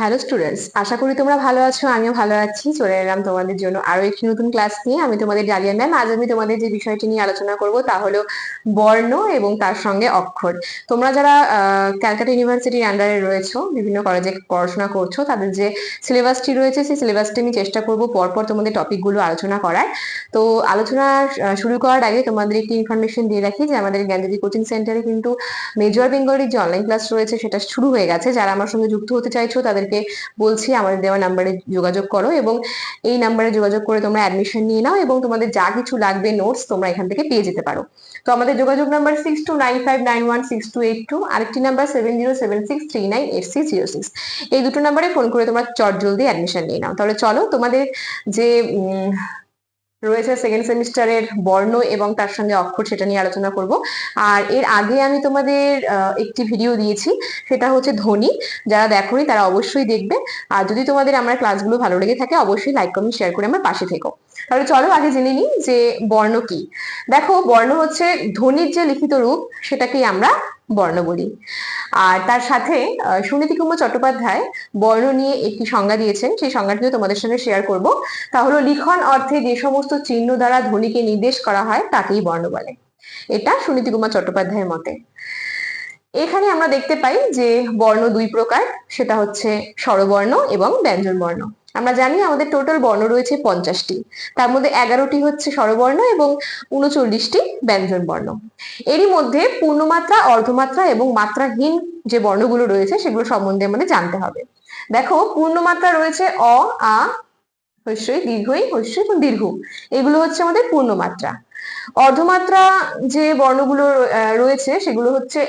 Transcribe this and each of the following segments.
Hello students আশা করি তোমরা ভালো আছো, আমিও ভালো আছি। চলে এলাম তোমাদের জন্য আরও একটি নতুন ক্লাস নিয়ে। আমি তোমাদের ডালিয়া ম্যাম আজ আমি তোমাদের যে বিষয়টি নিয়ে আলোচনা করব তা হলো বর্ণ এবং তার সঙ্গে অক্ষর। তোমরা যারা ক্যালকাটা ইউনিভার্সিটির আন্ডারে রয়েছো, বিভিন্ন কলেজে পড়াশোনা করছ, তাদের যে সিলেবাসটি রয়েছে, সেই সিলেবাসটি আমি চেষ্টা করব পরপর তোমাদের টপিকগুলো আলোচনা করার। তো আলোচনা শুরু করার আগে তোমাদের একটি ইনফরমেশন দিয়ে রাখি যে আমাদের জ্ঞানজ্যোতি কোচিং সেন্টারে কিন্তু মেজর বেঙ্গলির যে অনলাইন ক্লাস রয়েছে, সেটা শুরু হয়ে গেছে। যারা আমার সঙ্গে যুক্ত হতে চাইছো, তাদের তাদেরকে বলছি, আমাদের দেওয়া নাম্বারে যোগাযোগ করো এবং এই নাম্বারে যোগাযোগ করে তোমরা অ্যাডমিশন নিয়ে নাও এবং তোমাদের যা কিছু লাগবে নোটস তোমরা এখান থেকে পেয়ে যেতে পারো। তো আমাদের যোগাযোগ number six two nine five nine one six two eight two আরেকটি number seven zero seven six three nine eight six zero six এই দুটো নাম্বারে ফোন করে তোমরা চট জলদি অ্যাডমিশন নিয়ে নাও। তাহলে চলো তোমাদের যে রয়েছে সেকেন্ড সেমিস্টারের বর্ণ এবং তার সঙ্গে অক্ষর সেটা নিয়ে আলোচনা করব। আর এর আগে আমি তোমাদের একটি ভিডিও দিয়েছি, সেটা হচ্ছে ধ্বনি। যারা দেখোনি তারা অবশ্যই দেখবে। আর যদি তোমাদের আমার ক্লাসগুলো ভালো লেগে থাকে, অবশ্যই লাইক কমেন্ট শেয়ার করে আমার পাশে থেকো। তাহলে চলো আগে জেনে নিই যে বর্ণ কি। দেখো, বর্ণ হচ্ছে ধ্বনির যে লিখিত রূপ, সেটাকেই আমরা বর্ণ বলি আর তার সাথে সুনীতি কুমার চট্টোপাধ্যায় বর্ণ নিয়ে একটি সংজ্ঞা দিয়েছেন। সেই সংজ্ঞাটিও তোমাদের সঙ্গে শেয়ার করব। তা হলো, লিখন অর্থে যে সমস্ত চিহ্ন দ্বারা ধ্বনিকে নির্দেশ করা হয়, তাকেই বর্ণ বলে। এটা সুনীতি কুমার চট্টোপাধ্যায়ের মতে। এখানে আমরা দেখতে পাই যে বর্ণ দুই প্রকার, সেটা হচ্ছে স্বরবর্ণ এবং ব্যঞ্জন বর্ণ আমরা জানি আমাদের টোটাল বর্ণ রয়েছে পঞ্চাশটি। তার মধ্যে এগারোটি হচ্ছে স্বরবর্ণ এবং উনচল্লিশটি ব্যঞ্জন বর্ণ এরই মধ্যে পূর্ণমাত্রা, অর্ধমাত্রা এবং মাত্রাহীন যে বর্ণগুলো রয়েছে সেগুলো সম্বন্ধে আমাদের জানতে হবে। দেখো, পূর্ণমাত্রা রয়েছে অ, আ হস্যই দীর্ঘই হস্য এবং দীর্ঘ। এগুলো হচ্ছে আমাদের পূর্ণমাত্রা। অর্ধমাত্রা যে বর্ণগুলো রয়েছে সেগুলো হচ্ছে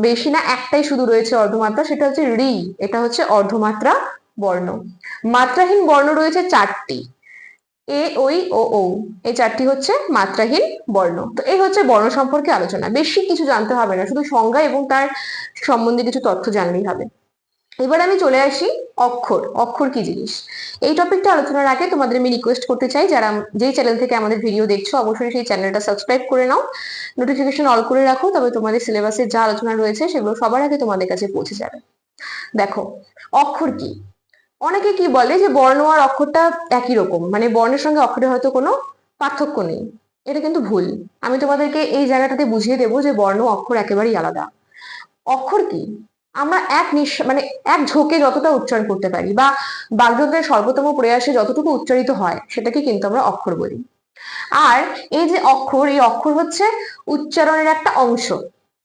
বেশি না একটাই শুধু রয়েছে অর্ধমাত্রা, সেটা হচ্ছে রি, এটা হচ্ছে অর্ধমাত্রা বর্ণ। মাত্রাহীন বর্ণ রয়েছে চারটি। এ, ওই, ও ও এই চারটি হচ্ছে মাত্রাহীন বর্ণ। তো এই হচ্ছে বর্ণ সম্পর্কে আলোচনা। বেশি কিছু জানতে হবে না, শুধু সংজ্ঞা এবং তার সম্বন্ধে কিছু তথ্য জানলেই হবে। এবার আমি চলে আসি অক্ষর। অক্ষর কি জিনিস? এই টপিকটা আলোচনার আগে তোমাদের আমি রিকোয়েস্ট করতে চাই, যারা যেই চ্যানেল থেকে আমাদের ভিডিও দেখছ, অবশ্যই সেই চ্যানেলটা সাবস্ক্রাইব করে নাও। নোটিফিকেশন অল করে রাখো, তবে তোমাদের সিলেবাসের যা আলোচনা রয়েছে, সেগুলো সবার আগে তোমাদের কাছে পৌঁছে যাবে। দেখো, অক্ষর কি? অনেকে কি বলে যে বর্ণ আর অক্ষরটা একই রকম মানে বর্ণের সঙ্গে অক্ষরের হয়তো কোনো পার্থক্য নেই। এটা কিন্তু ভুল। আমি তোমাদেরকে এই জায়গাটাতে বুঝিয়ে দেবো যে বর্ণ অক্ষর একেবারেই আলাদা। অক্ষর কি? আমরা এক নিঃশ্বাস মানে এক ঝোঁকে যতটা উচ্চারণ করতে পারি বা বাগযন্ত্রের সর্বোত্তম প্রয়াসে যতটুকু উচ্চারিত হয়, সেটাকে কিন্তু আমরা অক্ষর বলি। আর এই যে অক্ষর, এই অক্ষর হচ্ছে উচ্চারণের একটা অংশ।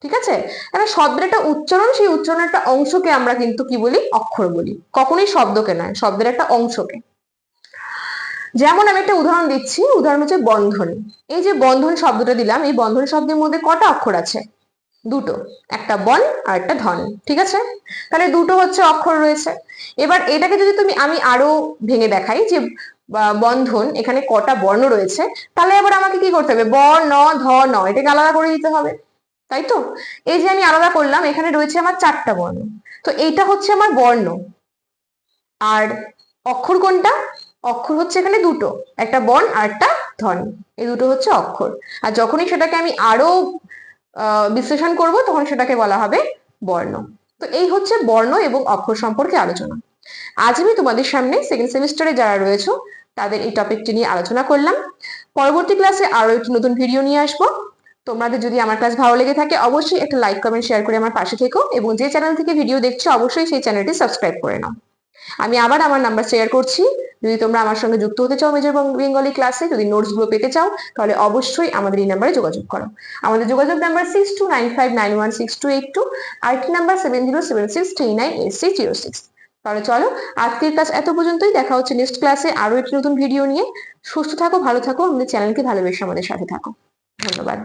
ঠিক আছে? এবার শব্দের একটা উচ্চারণ, সেই উচ্চারণের একটা অংশকে আমরা কিন্তু কি বলি? অক্ষর বলি। কখনোই শব্দকে নয়, শব্দের একটা অংশকে। যেমন আমি একটা উদাহরণ দিচ্ছি, উদাহরণ হচ্ছে বন্ধন। এই যে বন্ধন শব্দটা দিলাম, এই বন্ধন শব্দের মধ্যে কটা অক্ষর আছে? দুটো। একটা বন আর একটা ধন ঠিক আছে? তাহলে দুটো হচ্ছে অক্ষর রয়েছে। এবার এটাকে যদি তুমি, আমি আরও ভেঙে দেখাই যে বন্ধন, এখানে কটা বর্ণ রয়েছে, তাহলে এবার আমাকে কি করতে হবে? ব ন, ধ, ন, এটাকে আলাদা করে দিতে হবে। তাই তো? এই যে আমি আলাদা করলাম, এখানে রয়েছে আমার চারটা বর্ণ। তো এইটা হচ্ছে আমার বর্ণ। আর অক্ষর কোনটা? অক্ষর হচ্ছে এখানে দুটো, একটা বর্ণ আর একটা ধন এই দুটো হচ্ছে অক্ষর। আর যখনই সেটাকে আমি আরও বিশ্লেষণ করব, তখন সেটাকে বলা হবে বর্ণ। তো এই হচ্ছে বর্ণ এবং অক্ষর সম্পর্কে আলোচনা। আজ আমি তোমাদের সামনে সেকেন্ড সেমিস্টারে যারা রয়েছে, তাদের এই টপিকটি নিয়ে আলোচনা করলাম। পরবর্তী ক্লাসে আরও একটি নতুন ভিডিও নিয়ে আসব। তোমাদের যদি আমার ক্লাস ভালো লেগে থাকে, অবশ্যই একটা লাইক কমেন্ট শেয়ার করে আমার পাশে থেকো এবং যে চ্যানেল থেকে ভিডিও দেখছ, অবশ্যই সেই চ্যানেলটি সাবস্ক্রাইব করে নাও। আমি আবার আমার নাম্বার শেয়ার করছি। যদি তোমরা আমার সঙ্গে যুক্ত হতে চাও মেজর বেঙ্গলি ক্লাসে যদি নোটসগুলো পেতে চাও, তাহলে অবশ্যই আমাদের এই নাম্বারে যোগাযোগ করো। আমাদের যোগাযোগ number six two nine five nine one six two eight two আরেকটি number seven zero seven six three nine eight six zero six তাহলে চলো, আজকের ক্লাস এত পর্যন্তই। দেখা হচ্ছে নেক্সট ক্লাসে আরও একটি নতুন ভিডিও নিয়ে। সুস্থ থাকো, ভালো থাকো। আমাদের চ্যানেলকে ভালোবেসে আমাদের সাথে থাকো। ধন্যবাদ।